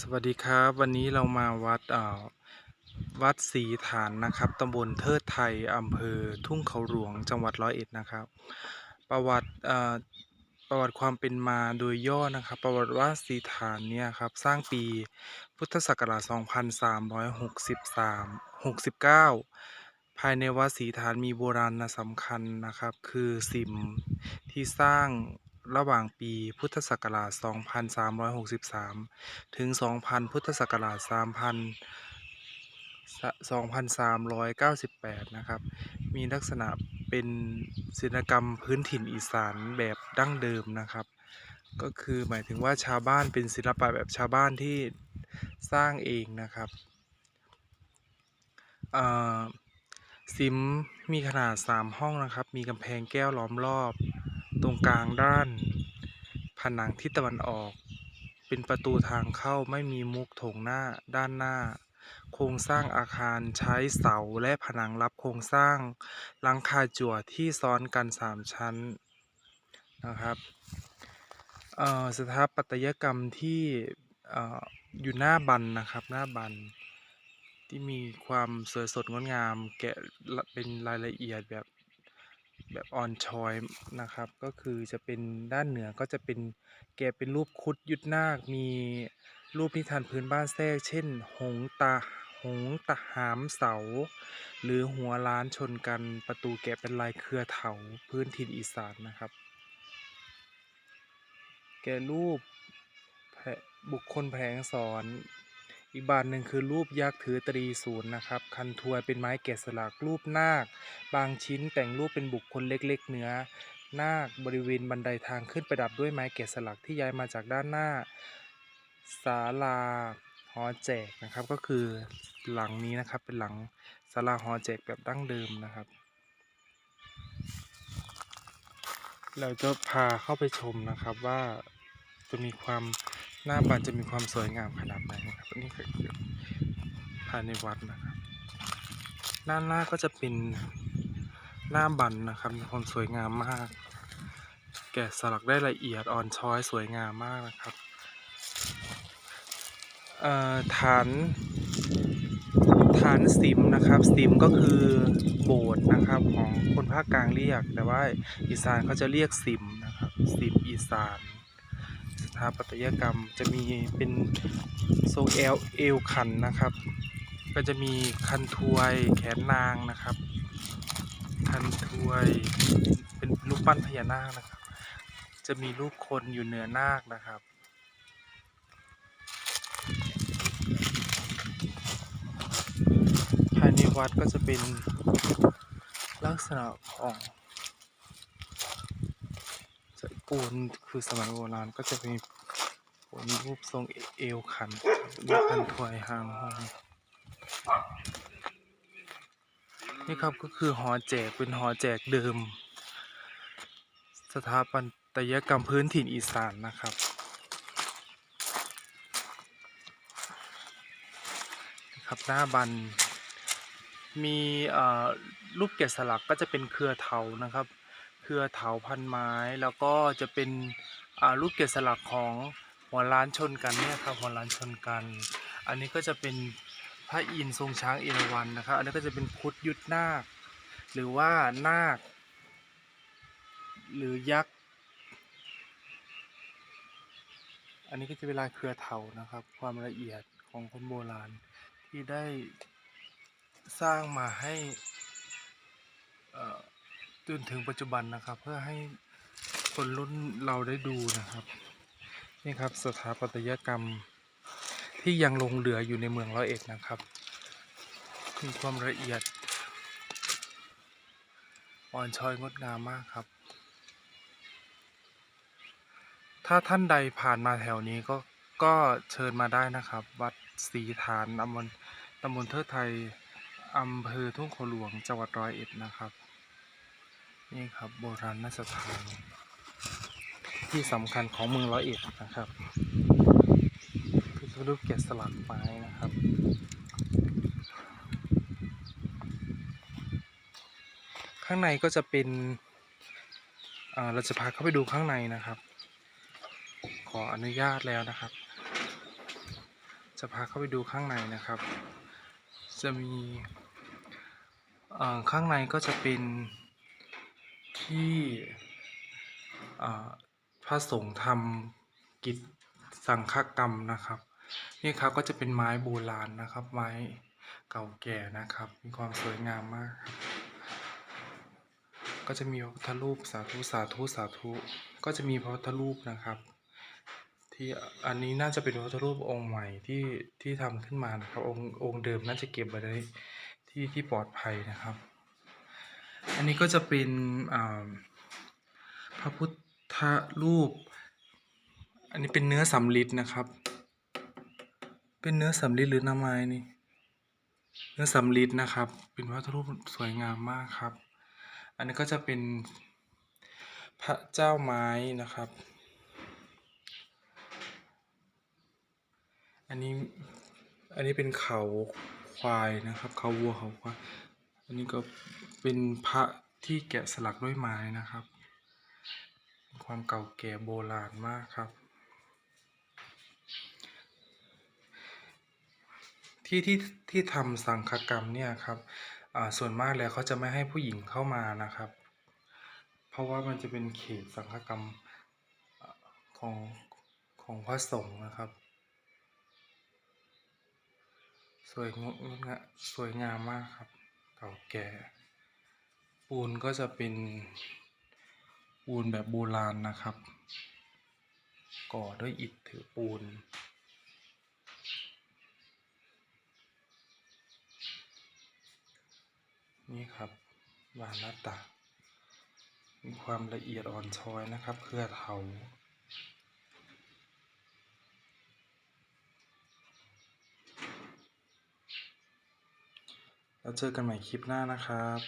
สวัสดีครับ วันนี้เรามาวัดอ่อวัดศรีฐานนะครับตำบลเทิดไทยอำเภอทุ่งเขาหลวงจังหวัดร้อยเอ็ดนะครับ ประวัติประวัติความเป็นมาโดยย่อนะครับ ประวัติว่าศรีฐานเนี่ยครับสร้างปีพุทธศักราช 2363 69 ภายในวัดศรีฐานมีโบราณสำคัญนะครับ คือสิมที่สร้าง ระหว่างปีพุทธศักราช 2363 ถึง 2,000 พุทธศักราช3,000 2,398 นะครับ มีลักษณะเป็นศิลปกรรมพื้นถิ่นอีสานแบบดั้งเดิมนะครับ ก็คือหมายถึงว่าชาวบ้านเป็นศิลปะแบบชาวบ้านที่สร้างเองนะครับซิมมีขนาด 3 ห้องนะครับ มีกำแพงแก้วล้อมรอบ รงกลางด้าน ผนังทิศตะวันออก เป็นประตูทางเข้าไม่มีมุกโถงหน้าด้านหน้า โครงสร้างอาคารใช้เสาและผนังรับโครงสร้างหลังคาจั่วที่ซ้อนกัน 3 ชั้นนะครับสถาปัตยกรรมที่อ่อยู่หน้าบันนะครับหน้าบันที่มีความสวยสดงดงามแกะเป็นรายละเอียดแบบ แบบออนชอยนะครับ ก็คือจะเป็นด้านเหนือก็จะเป็นแกะเป็นรูปคุดยุทธนาค มีรูปนิทานพื้นบ้านแทรก เช่น หงตาหงตะหามเสา หรือหัวล้านชนกันประตูแกะเป็นลายเครือเถาพื้นถิ่นอีสานนะครับ แกะรูปบุคคลแผลงสอน อีกบานหนึ่งคือรูปยักษ์ถือตรีศูนย์นะครับ คันทวยเป็นไม้แกะสลักรูปนาค บางชิ้นแต่งรูปเป็นบุคคลเล็กๆเนื้อนาคบริเวณบันไดทางขึ้นประดับด้วยไม้แกะสลักที่ย้ายมาจากด้านหน้าศาลาหอแจกนะครับ ก็คือหลังนี้นะครับเป็นหลังศาลาหอแจกแบบดั้งเดิมนะครับ เราจะพาเข้าไปชมนะครับว่าจะมีความ หน้าบันจะมีความสวยงามขนาดไหนนะครับนนี้คือภายในวัดนะครับ ด้านหน้าก็จะเป็นหน้าบันนะครับ มีความสวยงามมาก แกะสลักได้ละเอียดอ่อนช้อยสวยงามมากนะครับฐานฐานสิมนะครับสิมก็คือโบสถ์นะครับของคนภาคกลางเรียก แต่ว่าอีสานเขาจะเรียกสิมนะครับสิมอีสาน ถาปัตยกรรมจะมีเป็นทรงเอลเอวขันนะครับ ก็จะมีคันทวยแขนนางนะครับ คันทวยเป็นรูปปั้นพญานาคนะครับ จะมีรูปคนอยู่เหนือนาคนะครับภายในวัดก็จะเป็นลักษณะของจะ ปูนคือสมัยโบราณก็จะมีปูนรูปทรงเอวขันรูปคันถวยหางห้องนี่ครับก็คือหอแจกเป็นหอแจกเดิม สถาปัตยกรรมพื้นถิ่นอีสานนะครับ ครับหน้าบันมีอ่อรูปแกะสลักก็จะเป็นเครือเถานะครับ เครือเถาพันไม้ แล้วก็จะเป็นรูปแกะสลักของหัวล้านชนกันเนี่ยครับหัวล้านชนกัน อันนี้ก็จะเป็นพระอินทร์ทรงช้างเอราวัณนะครับ อันนี้ก็จะเป็นพุทธยุทธนาค หรือว่านาค หรือยักษ์ อันนี้ก็จะเป็นลายเครือเถานะครับ ความละเอียดของคนโบราณที่ได้สร้างมาให้อ่อ จนถึงปัจจุบันนะครับ เพื่อให้คนรุ่นเราได้ดูนะครับ นี่ครับสถาปัตยกรรมที่ยังลงเหลืออยู่ในเมืองร้อยเอ็ดนะครับมีความละเอียด อ่อนช้อยงดงามมากครับ ถ้าท่านใดผ่านมาแถวนี้ก็ก็เชิญมาได้นะครับ วัดศรีฐานตำบลตำบลเทิดไทยอำเภอทุ่งโขหลวงจังหวัดร้อยเอ็ดนะครับ นี่ครับโบราณสถาน ที่สำคัญของเมืองร้อยเอ็ดนะครับคือรูปแกะสลักไม้นะครับข้างในก็จะเป็นเราจะพาเข้าไปดูข้างในนะครับ ขออนุญาตแล้วนะครับ จะพาเข้าไปดูข้างในนะครับ จะมีข้างในก็จะเป็น ที่พระสงฆ์ทำกิจสังฆกรรมนะครับ นี่ครับก็จะเป็นไม้โบราณนะครับ ไม้เก่าแก่นะครับ มีความสวยงามมาก ก็จะมีพระพุทธรูปสาธุสาธุสาธุ ก็จะมีพระพุทธรูปนะครับ ที่อันนี้น่าจะเป็นพระพุทธรูปองค์ใหม่ที่ที่ทำขึ้นมานะครับองค์องค์เดิมน่าจะเก็บไว้ได้ที่ที่ปลอดภัยนะครับ อันนี้ก็จะเป็นพระพุทธรูป อันนี้เป็นเนื้อสำริดนะครับ เป็นเนื้อสำริดหรือหน้าไม้นี่ เนื้อสำริดนะครับ เป็นพระพุทธรูปสวยงามมากครับ อันนี้ก็จะเป็นพระเจ้าไม้นะครับ อันนี้ อันนี้เป็นเขาควายนะครับ เขาวัวเขาควาย อันนี้ก็เป็นพระที่แกะสลักด้วยไม้นะครับ ความเก่าแก่โบราณมากครับ ที่ที่ที่ทำสังฆกรรมเนี่ยครับอ่าส่วนมากแล้วเขาจะไม่ให้ผู้หญิงเข้ามานะครับ เพราะว่ามันจะเป็นเขตสังฆกรรมของของพระสงฆ์นะครับ สวยงดงะสวยงามมากครับ เก่าแก่ ปูนก็จะเป็นปูนแบบโบราณนะครับ ก่อด้วยอิฐถือปูน นี่ครับบานหน้าต่างมีความละเอียดอ่อนช้อยนะครับ เครือเถา แล้วเจอกันใหม่คลิปหน้านะครับ